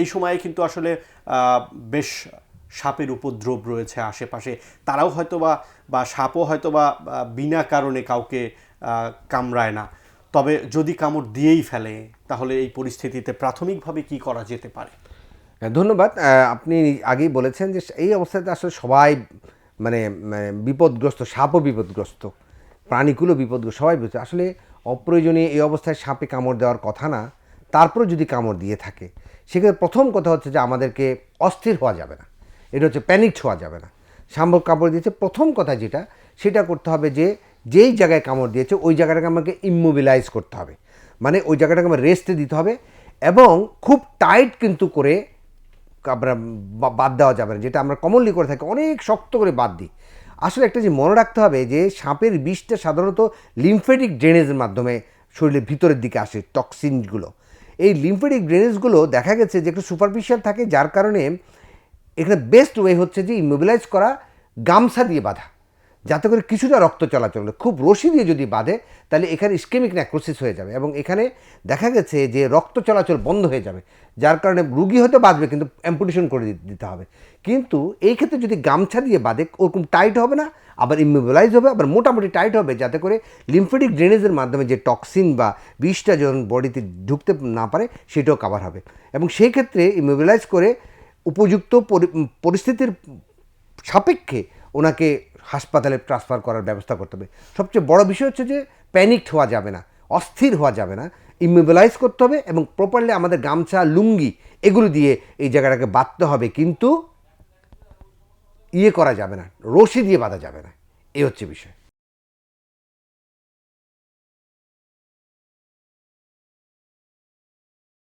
এই সময়ে কিন্তু আসলে বেশ সাপের উপদ্রব রয়েছে আশেপাশে। তারাও হয়তো বা বা সাপও হয়তো বা বিনা কারণে কাউকে কামড়ায় না। তবে যদি কামড় দিয়েই ফেলে তাহলে এই পরিস্থিতিতে প্রাথমিকভাবে কি করা যেতে পারে? হ্যাঁ, ধন্যবাদ। আপনি আগেই বলেছেন যে এই অবস্থাতে আসলে সবাই মানে মানে বিপদগ্রস্ত সাপও বিপদগ্রস্ত প্রাণীগুলো বিপদগ্রস্ত সবাই বুঝছে আসলে অপ্রয়োজনীয় এই অবস্থায় সাপে কামড় দেওয়ার কথা না। তারপরে যদি কামড় দিয়ে থাকে সেক্ষেত্রে প্রথম কথা হচ্ছে যে আমাদেরকে অস্থির হওয়া যাবে না। এটা হচ্ছে প্যানিক হওয়া যাবে না। সাম্বর কামড় দিয়েছে, প্রথম কথা যেটা, সেটা করতে হবে যে যেই জায়গায় কামড় দিয়েছে, ওই জায়গাটাকে আমাকে ইমোবিলাইজ করতে হবে। মানে ওই জায়গাটাকে আমার রেস্টে দিতে হবে এবং খুব টাইট কিন্তু করে আমরা বাদ দেওয়া যাবে না, যেটা আমরা কমনলি করে থাকি, অনেক শক্ত করে বাদ দিই। আসলে একটা যে মনে রাখতে হবে যে সাপের বিষটা সাধারণত লিমফেটিক ড্রেনেজের মাধ্যমে শরীরের ভিতরের দিকে আসে টক্সিনগুলো লিমফেটিক ড্রেনেজগুলো দেখা গেছে যে একটু সুপারফিশিয়াল থাকে, যার কারণে এখানে বেস্ট ওয়ে হচ্ছে যে ইমোবিলাইজ করা, গামছা দিয়ে বাঁধা। যাতে করে কিছুটা রক্ত চলাচল। খুব রশি দিয়ে যদি বাঁধে, তাহলে এখানে ইস্কেমিক ন্যাক্রোসিস হয়ে যাবে এবং এখানে দেখা গেছে যে রক্ত চলাচল বন্ধ হয়ে যাবে, যার কারণে রুগী হয়তো বাঁধবে কিন্তু অ্যাম্পুটেশন করে দিতে হবে কিন্তু এই ক্ষেত্রে যদি গামছা দিয়ে বাঁধে, ওরকম টাইট হবে না, আবার ইমোবিলাইজ হবে, আবার মোটামুটি টাইট হবে, যাতে করে লিমফেটিক ড্রেনেজের মাধ্যমে যে টক্সিন বা বিষটা যখন বডিতে ঢুকতে না পারে, সেটাও কাভার হবে এবং সেই ক্ষেত্রে ইমোবিলাইজ করে উপযুক্ত পরি- পরিস্থিতির সাপেক্ষে ওনাকে হাসপাতালে ট্রান্সফার করার ব্যবস্থা করতে হবে। সবচেয়ে বড় বিষয় হচ্ছে যে প্যানিকড হওয়া যাবে না, অস্থির হওয়া যাবে না। ইমোবিলাইজ করতে হবে এবং প্রপারলি আমাদের গামছা, লুঙ্গি এগুলো দিয়ে এই জায়গাটাকে বাঁধতে হবে, কিন্তু ইয়ে করা যাবে না, রশি দিয়ে বাঁধা যাবে না। এই হচ্ছে বিষয়।